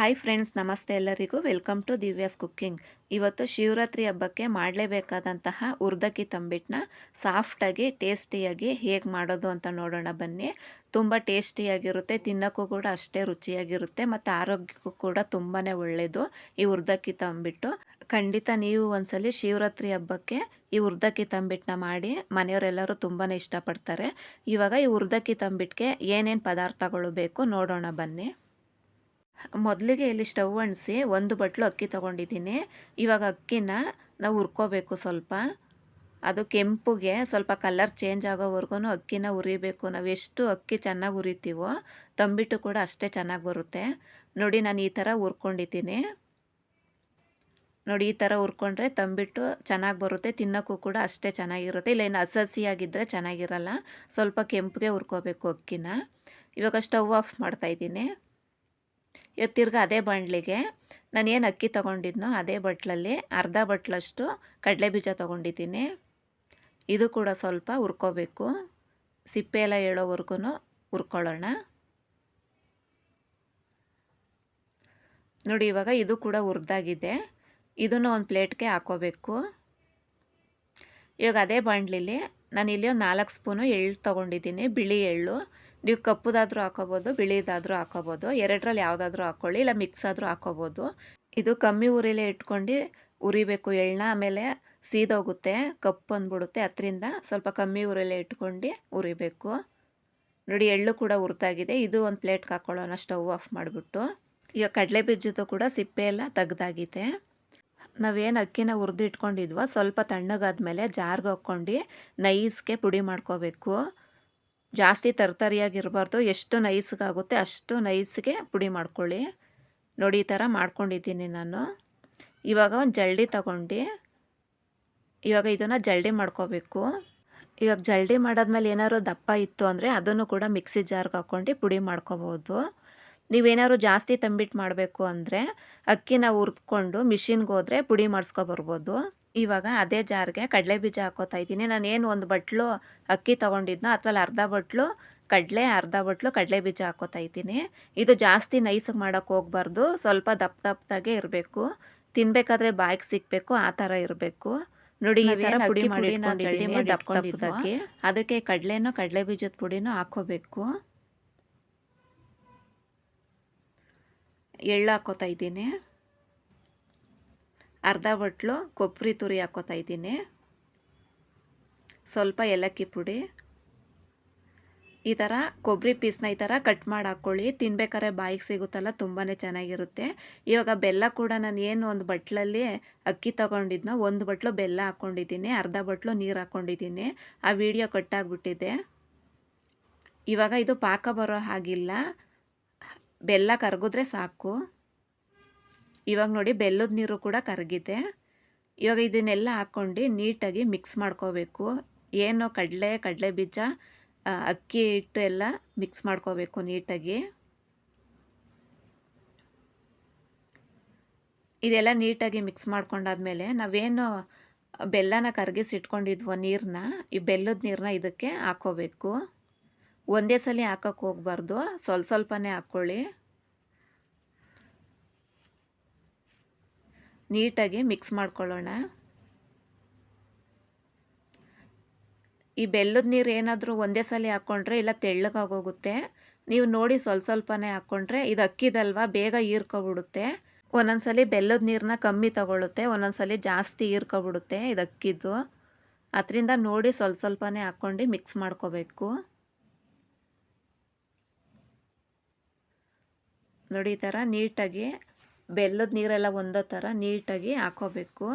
Hi friends, ನಮಸ್ತೆ ಎಲ್ಲರಿಗೂ. Welcome to Divya's cooking. ಇವತ್ತು ಶಿವರಾತ್ರಿ ಹಬ್ಬಕ್ಕೆ ಮಾಡಲೇಬೇಕಾದಂತಹ ಉರ್ದಕ್ಕಿ ತಂಬಿಟ್ಟನ್ನ ಸಾಫ್ಟಾಗಿ, ಟೇಸ್ಟಿಯಾಗಿ ಹೇಗೆ ಮಾಡೋದು ಅಂತ ನೋಡೋಣ ಬನ್ನಿ. ತುಂಬ ಟೇಸ್ಟಿಯಾಗಿರುತ್ತೆ, ತಿನ್ನೋಕ್ಕೂ ಕೂಡ ಅಷ್ಟೇ ರುಚಿಯಾಗಿರುತ್ತೆ, ಮತ್ತು ಆರೋಗ್ಯಕ್ಕೂ ಕೂಡ ತುಂಬಾ ಒಳ್ಳೆಯದು ಈ ಉರ್ದಕ್ಕಿ ತಂಬಿಟ್ಟು. ಖಂಡಿತ ನೀವು ಒಂದ್ಸಲಿ ಶಿವರಾತ್ರಿ ಹಬ್ಬಕ್ಕೆ ಈ ಉರ್ದಕ್ಕಿ ತಂಬಿಟ್ಟನ್ನ ಮಾಡಿ, ಮನೆಯವರೆಲ್ಲರೂ ತುಂಬಾ ಇಷ್ಟಪಡ್ತಾರೆ. ಇವಾಗ ಈ ಉರ್ದಕ್ಕಿ ತಂಬಿಟ್ಟಿಗೆ ಏನೇನು ಪದಾರ್ಥಗಳು ಬೇಕು ನೋಡೋಣ ಬನ್ನಿ. ಮೊದಲಿಗೆ ಇಲ್ಲಿ ಸ್ಟವ್ ಅಣಿಸಿ ಒಂದು ಬಟ್ಲು ಅಕ್ಕಿ ತೊಗೊಂಡಿದ್ದೀನಿ. ಇವಾಗ ಅಕ್ಕಿನ ನಾವು ಹುರ್ಕೋಬೇಕು ಸ್ವಲ್ಪ. ಅದು ಕೆಂಪುಗೆ ಸ್ವಲ್ಪ ಕಲರ್ ಚೇಂಜ್ ಆಗೋವರೆಗೂ ಅಕ್ಕಿನ ಹುರಿಬೇಕು. ನಾವು ಎಷ್ಟು ಅಕ್ಕಿ ಚೆನ್ನಾಗಿ ಹುರಿತೀವೋ ತಂಬಿಟ್ಟು ಕೂಡ ಅಷ್ಟೇ ಚೆನ್ನಾಗಿ ಬರುತ್ತೆ. ನೋಡಿ ನಾನು ಈ ಥರ ಹುರ್ಕೊಂಡಿದ್ದೀನಿ. ನೋಡಿ ಈ ಥರ ಹುರ್ಕೊಂಡ್ರೆ ತಂಬಿಟ್ಟು ಚೆನ್ನಾಗಿ ಬರುತ್ತೆ. ತಿನ್ನೋಕ್ಕೂ ಕೂಡ ಅಷ್ಟೇ ಚೆನ್ನಾಗಿರುತ್ತೆ. ಇಲ್ಲ ಏನು ಹಸಸಿಯಾಗಿದ್ದರೆ ಚೆನ್ನಾಗಿರಲ್ಲ. ಸ್ವಲ್ಪ ಕೆಂಪಿಗೆ ಹುರ್ಕೋಬೇಕು ಅಕ್ಕಿನ. ಇವಾಗ ಸ್ಟವ್ ಆಫ್ ಮಾಡ್ತಾಯಿದ್ದೀನಿ ಇವತ್ತು ತಿರ್ಗಿ ಅದೇ ಬಾಂಡ್ಲಿಗೆ ನಾನು ಏನು ಅಕ್ಕಿ ತೊಗೊಂಡಿದ್ನೋ ಅದೇ ಬಟ್ಲಲ್ಲಿ ಅರ್ಧ ಬಟ್ಲಷ್ಟು ಕಡಲೆ ಬೀಜ ತೊಗೊಂಡಿದ್ದೀನಿ. ಇದು ಕೂಡ ಸ್ವಲ್ಪ ಹುರ್ಕೋಬೇಕು. ಸಿಪ್ಪೆ ಎಲ್ಲ ಹೇಳೋವರೆಗೂ ಹುರ್ಕೊಳ್ಳೋಣ. ನೋಡಿ ಇವಾಗ ಇದು ಕೂಡ ಹುರಿದಾಗಿದೆ. ಇದನ್ನು ಒಂದು ಪ್ಲೇಟ್ಗೆ ಹಾಕೋಬೇಕು. ಇವಾಗ ಅದೇ ಬಾಣಲಿಲಿ ನಾನು ಇಲ್ಲಿ ಒಂದು ನಾಲ್ಕು ಸ್ಪೂನು ಎಳ್ಳು ತೊಗೊಂಡಿದ್ದೀನಿ, ಬಿಳಿ ಎಳ್ಳು. ನೀವು ಕಪ್ಪುದಾದರೂ ಹಾಕೋಬೋದು, ಬಿಳಿದಾದರೂ ಹಾಕೋಬೋದು, ಎರಡರಲ್ಲಿ ಯಾವುದಾದ್ರೂ ಹಾಕ್ಕೊಳ್ಳಿ ಇಲ್ಲ ಮಿಕ್ಸ್ ಆದರೂ ಹಾಕೋಬೋದು. ಇದು ಕಮ್ಮಿ ಉರಿಲೇ ಇಟ್ಕೊಂಡು ಉರಿಬೇಕು ಎಳ್ಳನ್ನ ಆಮೇಲೆ ಸೀದೋಗುತ್ತೆ, ಕಪ್ಪು ಅಂದ್ಬಿಡುತ್ತೆ, ಅದರಿಂದ ಸ್ವಲ್ಪ ಕಮ್ಮಿ ಉರಿಲೇ ಇಟ್ಕೊಂಡು ಉರಿಬೇಕು. ನೋಡಿ, ಎಳ್ಳು ಕೂಡ ಉರ್ತಾಗಿದೆ ಇದು ಒಂದು ಪ್ಲೇಟ್ಗೆ ಹಾಕ್ಕೊಳ್ಳೋಣ ಸ್ಟವ್ ಆಫ್ ಮಾಡಿಬಿಟ್ಟು. ಈಗ ಕಡಲೆ ಬೀಜದ್ದು ಕೂಡ ಸಿಪ್ಪೆ ಎಲ್ಲ ತೆಗ್ದಾಗಿದೆ. ನಾವೇನು ಅಕ್ಕಿನ ಹುರಿದಿಟ್ಕೊಂಡಿದ್ವೋ ಸ್ವಲ್ಪ ಸ್ವಲ್ಪ ತಣ್ಣಗಾದ್ಮೇಲೆ ಜಾರ್ಗೆ ಹಾಕ್ಕೊಂಡು ನೈಸ್ಗೆ ಪುಡಿ ಮಾಡ್ಕೋಬೇಕು. ಜಾಸ್ತಿ ತರ್ತರಿಯಾಗಿರಬಾರ್ದು, ಎಷ್ಟು ನೈಸ್ಗಾಗುತ್ತೆ ಅಷ್ಟು ನೈಸ್ಗೆ ಪುಡಿ ಮಾಡ್ಕೊಳ್ಳಿ. ನೋಡಿ, ಈ ಥರ ಮಾಡ್ಕೊಂಡಿದ್ದೀನಿ ನಾನು. ಇವಾಗ ಒಂದು ಜಲ್ಡಿ ತಗೊಂಡು, ಇವಾಗ ಇದನ್ನು ಜಲ್ಡಿ ಮಾಡ್ಕೋಬೇಕು. ಇವಾಗ ಜಲ್ಡಿ ಮಾಡಾದ್ಮೇಲೆ ಏನಾದ್ರು ದಪ್ಪ ಇತ್ತು ಅಂದರೆ ಅದನ್ನು ಕೂಡ ಮಿಕ್ಸಿ ಜಾರ್ಗೆ ಹಾಕ್ಕೊಂಡು ಪುಡಿ ಮಾಡ್ಕೋಬೋದು. ನೀವೇನಾದ್ರು ಜಾಸ್ತಿ ತಂಬಿಟ್ಟು ಮಾಡಬೇಕು ಅಂದರೆ ಅಕ್ಕಿನ ಹುರಿದ್ಕೊಂಡು ಮಿಷಿನ್ಗೆ ಹೋದರೆ ಪುಡಿ ಮಾಡಿಸ್ಕೊಬರ್ಬೋದು ಇವಾಗ ಅದೇ ಜಾರ್ಗೆ ಕಡಲೆ ಬೀಜ ಹಾಕೋತಾ ಇದ್ದೀನಿ. ಏನು ಒಂದು ಬಟ್ಲು ಅಕ್ಕಿ ತೊಗೊಂಡಿದ್ನೋ ಅದ್ರಲ್ಲಿ ಅರ್ಧ ಬಟ್ಲು ಕಡಲೆ ಅರ್ಧ ಬಟ್ಲು ಕಡಲೆ ಬೀಜ ಹಾಕೋತಾ ಇದ್ದೀನಿ. ಇದು ಜಾಸ್ತಿ ನೈಸಿಗೆ ಮಾಡೋಕ್ಕೆ ಹೋಗ್ಬಾರ್ದು. ಸ್ವಲ್ಪ ದಪ್ಪ ದಪ್ಪದಾಗೆ ಇರಬೇಕು. ತಿನ್ಬೇಕಾದ್ರೆ ಬಾಯಿಗೆ ಸಿಕ್ಕಬೇಕು ಆ ಥರ ಇರಬೇಕು. ನೋಡಿ ಈ ಥರ ಪುಡಿ ಮಾಡಿ ದಪ್ಪ ದಪ್ಪದಾಗಿ ಅದಕ್ಕೆ ಕಡಲೆನೋ ಕಡಲೆ ಬೀಜದ ಪುಡಿನೂ ಹಾಕೋಬೇಕು. ಎಳ್ಳು ಹಾಕೋತಾ ಇದ್ದೀನಿ. ಅರ್ಧ ಬಟ್ಲು ಕೊಬ್ಬರಿ ತುರಿ ಹಾಕೋತಾ ಇದ್ದೀನಿ. ಸ್ವಲ್ಪ ಏಲಕ್ಕಿ ಪುಡಿ. ಈ ಥರ ಕೊಬ್ಬರಿ ಪೀಸ್ನ ಈ ಥರ ಕಟ್ ಮಾಡಿ ಹಾಕ್ಕೊಳ್ಳಿ. ತಿನ್ಬೇಕಾದ್ರೆ ಬಾಯಿಗೆ ಸಿಗುತ್ತಲ್ಲ ತುಂಬಾ ಚೆನ್ನಾಗಿರುತ್ತೆ. ಇವಾಗ ಬೆಲ್ಲ ಕೂಡ ನಾನು ಏನು ಒಂದು ಬಟ್ಲಲ್ಲಿ ಅಕ್ಕಿ ತೊಗೊಂಡಿದ್ನೋ, ಒಂದು ಬಟ್ಲು ಬೆಲ್ಲ ಹಾಕ್ಕೊಂಡಿದ್ದೀನಿ. ಅರ್ಧ ಬಟ್ಲು ನೀರು ಹಾಕ್ಕೊಂಡಿದ್ದೀನಿ. ಆ ವಿಡಿಯೋ ಕಟ್ಟಾಗ್ಬಿಟ್ಟಿದೆ ಇವಾಗ ಇದು ಪಾಕ ಬರೋ ಹಾಗಿಲ್ಲ. ಬೆಲ್ಲ ಕರಗಿದ್ರೆ ಸಾಕು. ಇವಾಗ ನೋಡಿ ಬೆಲ್ಲದ ನೀರು ಕೂಡ ಕರಗಿದೆ. ಇವಾಗ ಇದನ್ನೆಲ್ಲ ಹಾಕ್ಕೊಂಡು ನೀಟಾಗಿ ಮಿಕ್ಸ್ ಮಾಡ್ಕೋಬೇಕು. ಏನು ಕಡಲೆ ಕಡಲೆ ಬೀಜ ಅಕ್ಕಿ ಹಿಟ್ಟು ಎಲ್ಲ ಮಿಕ್ಸ್ ಮಾಡ್ಕೋಬೇಕು ನೀಟಾಗಿ. ಇದೆಲ್ಲ ನೀಟಾಗಿ ಮಿಕ್ಸ್ ಮಾಡ್ಕೊಂಡಾದ್ಮೇಲೆ ನಾವೇನು ಬೆಲ್ಲನ ಕರಗಿಸಿ ಇಟ್ಕೊಂಡಿದ್ವೋ ನೀರನ್ನ ಈ ಬೆಲ್ಲದ ನೀರನ್ನ ಇದಕ್ಕೆ ಹಾಕೋಬೇಕು ಒಂದೇ ಸಲ ಹಾಕೋಕ್ಕೆ ಹೋಗ್ಬಾರ್ದು. ಸ್ವಲ್ಪ ಸ್ವಲ್ಪನೇ ಹಾಕ್ಕೊಳ್ಳಿ. ನೀಟಾಗಿ ಮಿಕ್ಸ್ ಮಾಡ್ಕೊಳ್ಳೋಣ. ಈ ಬೆಲ್ಲದ ನೀರು ಏನಾದರೂ ಒಂದೇ ಸಲ ಹಾಕ್ಕೊಂಡ್ರೆ ಇಲ್ಲ ತೆಳ್ಳಗಾಗೋಗುತ್ತೆ. ನೀವು ನೋಡಿ ಸ್ವಲ್ಪ ಸ್ವಲ್ಪನೇ ಹಾಕ್ಕೊಂಡ್ರೆ ಇದು ಅಕ್ಕಿದಲ್ವಾ, ಬೇಗ ಹೀರ್ಕೊಬಿಡುತ್ತೆ. ಸಲ ಬೆಲ್ಲದ ನೀರನ್ನ ಕಮ್ಮಿ ತಗೊಳುತ್ತೆ ಸಲ ಜಾಸ್ತಿ ಹೀರ್ಕೊಬಿಡುತ್ತೆ ಇದು ಅಕ್ಕಿದ್ದು ಅದರಿಂದ ನೋಡಿ ಸ್ವಲ್ಪ ಸ್ವಲ್ಪನೇ ಹಾಕ್ಕೊಂಡು ಮಿಕ್ಸ್ ಮಾಡ್ಕೋಬೇಕು. ನೋಡಿ ಈ ಥರ ನೀಟಾಗಿ ಬೆಲ್ಲದ ನೀರೆಲ್ಲ ಒಂದೋ ಥರ ನೀಟಾಗಿ ಹಾಕೋಬೇಕು.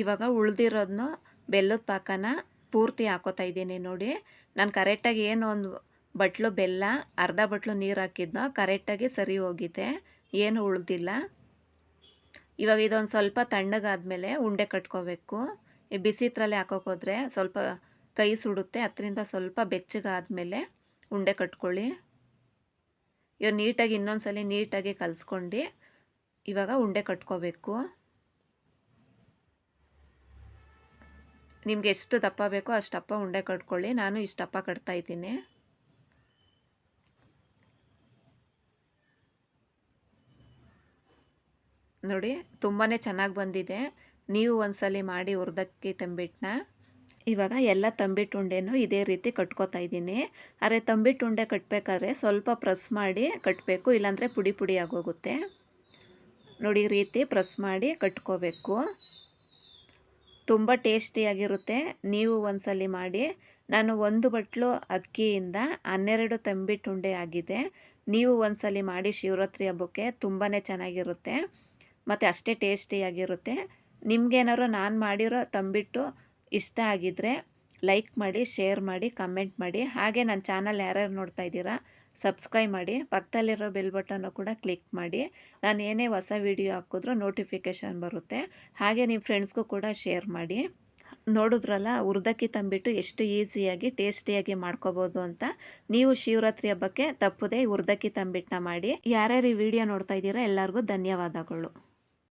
ಇವಾಗ ಉಳ್ದಿರೋದನ್ನು ಬೆಲ್ಲದ ಪಾಕನ ಪೂರ್ತಿ ಹಾಕೋತಾ ಇದ್ದೀನಿ ನೋಡಿ. ನಾನು ಕರೆಕ್ಟಾಗಿ ಏನು ಒಂದು ಬಟ್ಲು ಬೆಲ್ಲ, ಅರ್ಧ ಬಟ್ಲು ನೀರು ಹಾಕಿದ್ನೋ ಕರೆಕ್ಟಾಗಿ ಸರಿ ಹೋಗಿದೆ. ಏನು ಉಳ್ದಿಲ್ಲ. ಇವಾಗ ಇದೊಂದು ಸ್ವಲ್ಪ ತಣ್ಣಗಾದಮೇಲೆ ಉಂಡೆ ಕಟ್ಕೋಬೇಕು. ಈ ಬಿಸಿ ಇದ್ರಲ್ಲಿ ಹಾಕೋಕೋದ್ರೆ ಸ್ವಲ್ಪ ಕೈ ಸುಡುತ್ತೆ, ಅದರಿಂದ ಸ್ವಲ್ಪ ಬೆಚ್ಚಗಾದಮೇಲೆ ಉಂಡೆ ಕಟ್ಕೊಳ್ಳಿ. ಇವಾಗ ನೀಟಾಗಿ ಇನ್ನೊಂದು ಸಲ ನೀಟಾಗಿ ಕಲಿಸ್ಕೊಂಡು ಇವಾಗ ಉಂಡೆ ಕಟ್ಕೋಬೇಕು. ನಿಮ್ಗೆ ಎಷ್ಟು ದಪ್ಪ ಬೇಕೋ ಅಷ್ಟು ದಪ್ಪ ಉಂಡೆ ಕಟ್ಕೊಳ್ಳಿ. ನಾನು ಇಷ್ಟು ದಪ್ಪ ಕಟ್ತಾ ಇದ್ದೀನಿ. ನೋಡಿ ತುಂಬಾ ಚೆನ್ನಾಗಿ ಬಂದಿದೆ. ನೀವು ಒಂದ್ಸಲಿ ಮಾಡಿ ಹುರ್ದಕ್ಕಿ ತಂಬಿಟ್ಟನ್ನ ಇವಾಗ ಎಲ್ಲ ತಂಬಿಟ್ಟು ಉಂಡೆನೂ ಇದೇ ರೀತಿ ಕಟ್ಕೋತಾ ಇದ್ದೀನಿ. ಆದರೆ ತಂಬಿಟ್ಟು ಉಂಡೆ ಕಟ್ಟಬೇಕಾದ್ರೆ ಸ್ವಲ್ಪ ಪ್ರೆಸ್ ಮಾಡಿ ಕಟ್ಟಬೇಕು ಇಲ್ಲಾಂದರೆ ಪುಡಿ ಪುಡಿ ಆಗೋಗುತ್ತೆ. ನೋಡಿ ರೀತಿ ಪ್ರೆಸ್ ಮಾಡಿ ಕಟ್ಕೋಬೇಕು. ತುಂಬ ಟೇಸ್ಟಿಯಾಗಿರುತ್ತೆ ನೀವು ಒಂದ್ಸಲಿ ಮಾಡಿ. ನಾನು ಒಂದು ಬಟ್ಲು ಅಕ್ಕಿಯಿಂದ ಹನ್ನೆರಡು ತಂಬಿಟ್ಟು ಉಂಡೆ ಆಗಿದೆ. ನೀವು ಒಂದ್ಸಲಿ ಮಾಡಿ ಶಿವರಾತ್ರಿ ಹಬ್ಬಕ್ಕೆ ತುಂಬಾ ಚೆನ್ನಾಗಿರುತ್ತೆ. ಮತ್ತು ಅಷ್ಟೇ ಟೇಸ್ಟಿಯಾಗಿರುತ್ತೆ. ನಿಮಗೇನಾದ್ರು ನಾನು ಮಾಡಿರೋ ತಂಬಿಟ್ಟು ಇಷ್ಟ ಆಗಿದ್ದರೆ ಲೈಕ್ ಮಾಡಿ, ಶೇರ್ ಮಾಡಿ, ಕಮೆಂಟ್ ಮಾಡಿ. ಹಾಗೆ ನನ್ನ ಚಾನಲ್ ಯಾರ್ಯಾರು ನೋಡ್ತಾ ಇದ್ದೀರಾ, ಸಬ್ಸ್ಕ್ರೈಬ್ ಮಾಡಿ. ಪಕ್ಕದಲ್ಲಿರೋ ಬೆಲ್ ಬಟನ್ನು ಕೂಡ ಕ್ಲಿಕ್ ಮಾಡಿ. ನಾನು ಏನೇ ಹೊಸ ವಿಡಿಯೋ ಹಾಕಿದ್ರೂ ನೋಟಿಫಿಕೇಷನ್ ಬರುತ್ತೆ. ಹಾಗೆ ನಿಮ್ಮ ಫ್ರೆಂಡ್ಸ್ಗೂ ಕೂಡ ಶೇರ್ ಮಾಡಿ. ನೋಡಿದ್ರಲ್ಲ, ಉರ್ದಕ್ಕಿ ತಂಬಿಟ್ಟು ಎಷ್ಟು ಈಸಿಯಾಗಿ, ಟೇಸ್ಟಿಯಾಗಿ ಮಾಡ್ಕೋಬೋದು ಅಂತ. ನೀವು ಶಿವರಾತ್ರಿ ಹಬ್ಬಕ್ಕೆ ತಪ್ಪದೇ ಉರ್ದಕ್ಕಿ ತಂಬಿಟ್ಟನ್ನ ಮಾಡಿ. ಯಾರ್ಯಾರು ಈ ವಿಡಿಯೋ ನೋಡ್ತಾ ಇದ್ದೀರಾ, ಎಲ್ಲರಿಗೂ ಧನ್ಯವಾದಗಳು.